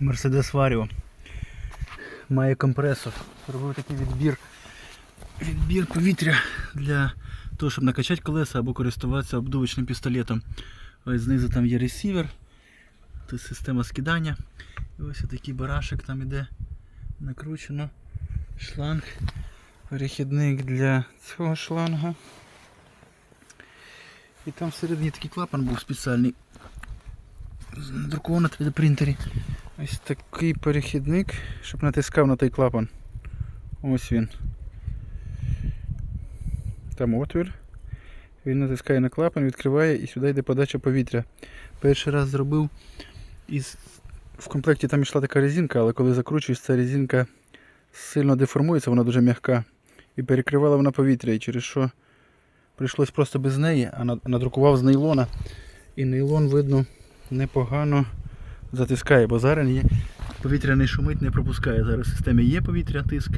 Mercedes Vario. Має компресор. Робив такий відбір, відбір повітря для того, щоб накачати колеса або користуватися обдувочним пістолетом. Ось знизу там є ресівер, тут система скидання. І ось такий барашек там іде накручено. Шланг. Перехідник для цього шланга. І там всередині такий клапан був спеціальний. Надрукований на 3D принтері. Ось такий перехідник, щоб натискав на той клапан. Ось він. Там отвір. Він натискає на клапан, відкриває і сюди йде подача повітря. Перший раз зробив із... в комплекті там йшла така резинка, але коли закручуєш, ця резинка сильно деформується, вона дуже м'яка. І перекривала вона повітря, і через що прийшлось просто без неї, а надрукував з нейлона. І нейлон, видно, непогано затискає, бо зараз є, повітря не шумить, не пропускає. Зараз в системі є повітря, тиск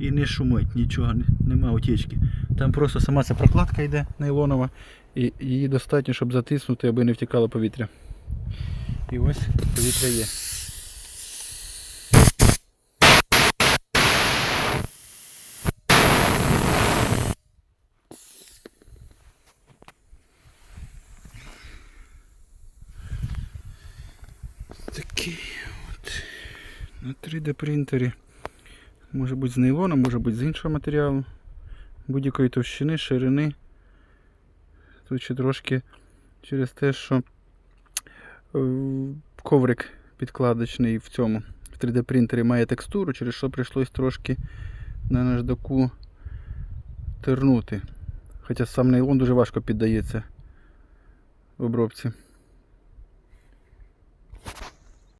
і не шумить, нічого, не- нема утічки. Там просто сама ця прокладка йде нейлонова, і її достатньо, щоб затиснути, аби не втікало повітря. І ось повітря є. Такий от на 3D принтері. Може бути з нейлону, може бути з іншого матеріалу. Будь-якої товщини, ширини. Тут ще трошки через те, що е, коврик підкладочний в цьому в 3D принтері має текстуру, через що прийшлось трошки на наждаку тернути. Хоча сам нейлон дуже важко піддається обробці.